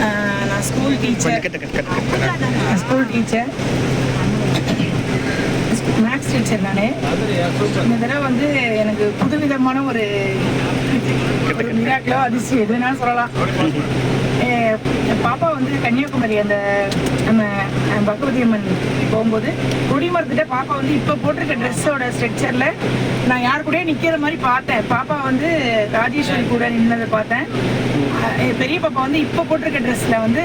ஆஹ் நான் school teacher கட்டு school teacher maths teacher நான். இந்த தடவை வந்து எனக்கு புதுவிதமான ஒரு ஒரு மிராக்கிளோ அதிசயம் எது வேணாலும் சொல்லலாம் பாப்பா வந்து கன்னியாகுமரி அந்த நம்ம பகவதி அம்மன் போகும்போது கொடிமரத்துட்ட பாப்பா வந்து இப்போ போட்டிருக்க ட்ரெஸ்ஸோட ஸ்ட்ரக்சரில் நான் யார் கூட நிற்கிற மாதிரி பார்த்தேன். பாப்பா வந்து ராஜேஸ்வரி கூட நின்னதை பார்த்தேன். என் பெரிய பாப்பா வந்து இப்போ போட்டிருக்க ட்ரெஸ்ஸில் வந்து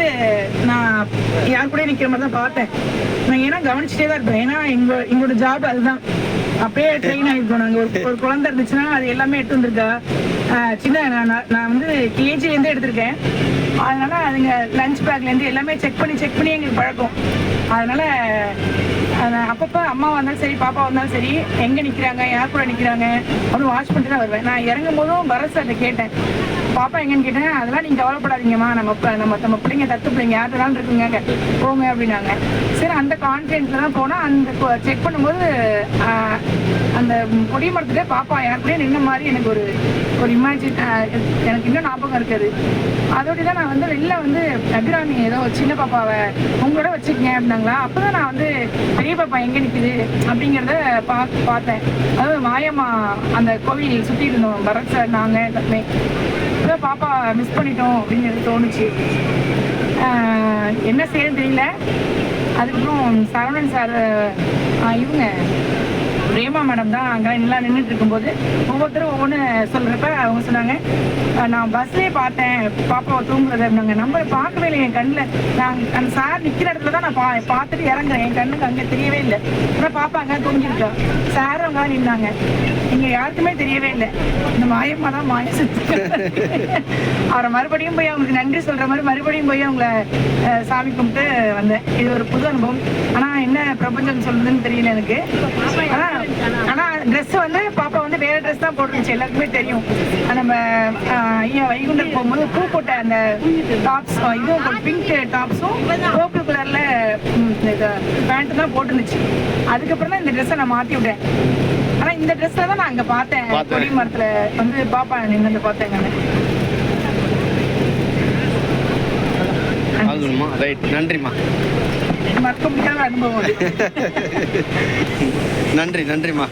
நான் யார் கூட நிற்கிற மாதிரி தான் பார்த்தேன். நான் ஏன்னா கவனிச்சுட்டே தான் இருப்பேன். ஏன்னா எங்க எங்களோட ஜாப் அதுதான். அப்படியே ட்ரெயின் ஆகிருக்கோம் நாங்கள் ஒரு ஒரு குழந்தை இருந்துச்சுன்னா அது எல்லாமே எடுத்து வந்திருக்கா. சின்ன நான் நான் நான் வந்து கேஜிலேருந்து எடுத்திருக்கேன். அதனால அதுங்க லஞ்ச் பேக்லேருந்து எல்லாமே செக் பண்ணி செக் பண்ணி எங்களுக்கு பழக்கம். அதனால அப்பப்போ அம்மா வந்தாலும் சரி பாப்பா வந்தாலும் சரி எங்கே நிற்கிறாங்க யார் கூட நிற்கிறாங்க அப்படின்னு வாட்ச் பண்ணிட்டு தான் வருவேன். நான் இறங்கும் போதும் பரத் அதை கேட்டேன். பாப்பா எங்கன்னு கேட்டேன் அதெல்லாம் நீங்கள் கவலைப்படாதீங்கம்மா. நம்ம நம்ம நம்ம பிள்ளைங்க தத்து பிள்ளைங்க. யார்கிட்டனாலும் இருக்குங்க போங்க அப்படின்னாங்க. சரி அந்த கான்ஃபிடென்ட்ல தான் போனால் அந்த செக் பண்ணும்போது அந்த கொடி மரத்துலேயே பாப்பா எனக்குள்ளே நின்ன மாதிரி எனக்கு ஒரு ஒரு இமேஜின் எனக்கு இன்னும் ஞாபகம் இருக்குது. அதோடய தான் நான் வந்து வெளில வந்து அபிராமி ஏதோ சின்ன பாப்பாவை உங்களோட வச்சுக்கங்க அப்படின்னாங்களா. அப்போ தான் நான் வந்து பெரிய பாப்பா எங்கே நிற்குது அப்படிங்கிறத பா பார்த்தேன். அதாவது மாயம்மா அந்த கோவில் சுற்றி இருந்தோம். பரத் சார் நாங்கள் எல்லாமே இப்போ பாப்பா மிஸ் பண்ணிட்டோம் அப்படின்னு தோணுச்சு. என்ன செய்யறது தெரியல. அதுக்கப்புறம் சரவணன் சார் இவங்க பிரேமா மேடம் தான் அங்கே எல்லாம் நின்றுட்டு இருக்கும்போது ஒவ்வொருத்தரும் ஒவ்வொன்று சொல்கிறப்ப அவங்க சொன்னாங்க நான் பஸ்லேயே பார்த்தேன் பாப்பாவை தூங்குறத நாங்கள் நம்ம பார்க்கவே இல்லை என் கண்ணில். நான் அந்த சார் நிற்கிற இடத்துல தான் நான் பா பார்த்துட்டு இறங்குறேன். என் கண்ணுக்கு அங்கே தெரியவே இல்லை. ஆனால் பாப்பா அங்கே தூங்கியிருக்கா. சார் அவங்க நின்னாங்க. இங்கே யாருக்குமே தெரியவே இல்லை. இந்த மாயம்மா தான் மாய சுத்தி அவரை மறுபடியும் போய் அவங்களுக்கு நன்றி சொல்கிற மாதிரி மறுபடியும் போய் அவங்கள சாமி கும்பிட்டு வந்தேன். இது ஒரு புது அனுபவம். ஆனால் என்ன பிரபஞ்சம் சொல்றதுன்னு தெரியல எனக்கு. ஆனால் ஆனா ட்ரெஸ் வந்து பாப்பா வந்து வேற ட்ரெஸ் தான் போட்டுருந்துச்சு. எல்லாருக்குமே தெரியும். நம்ம வைகுண்டர் போகும்போது பூ போட்ட அந்த டாப்ஸ் இதுவும் பிங்க் டாப்ஸும் பர்பிள் கலர்ல பேண்ட் தான் போட்டுருந்துச்சு. அதுக்கப்புறம் தான் இந்த ட்ரெஸ்ஸை நான் மாத்தி விட்டேன். ஆனா இந்த ட்ரெஸ்ல தான் நான் அங்க பார்த்தேன். கொடி மரத்துல வந்து பாப்பா நின்று பார்த்தேன் அதுமா ரைட் நன்றிம்மா. மறக்க முடியாத அனுபவம் நன்றி நன்றிம்மா.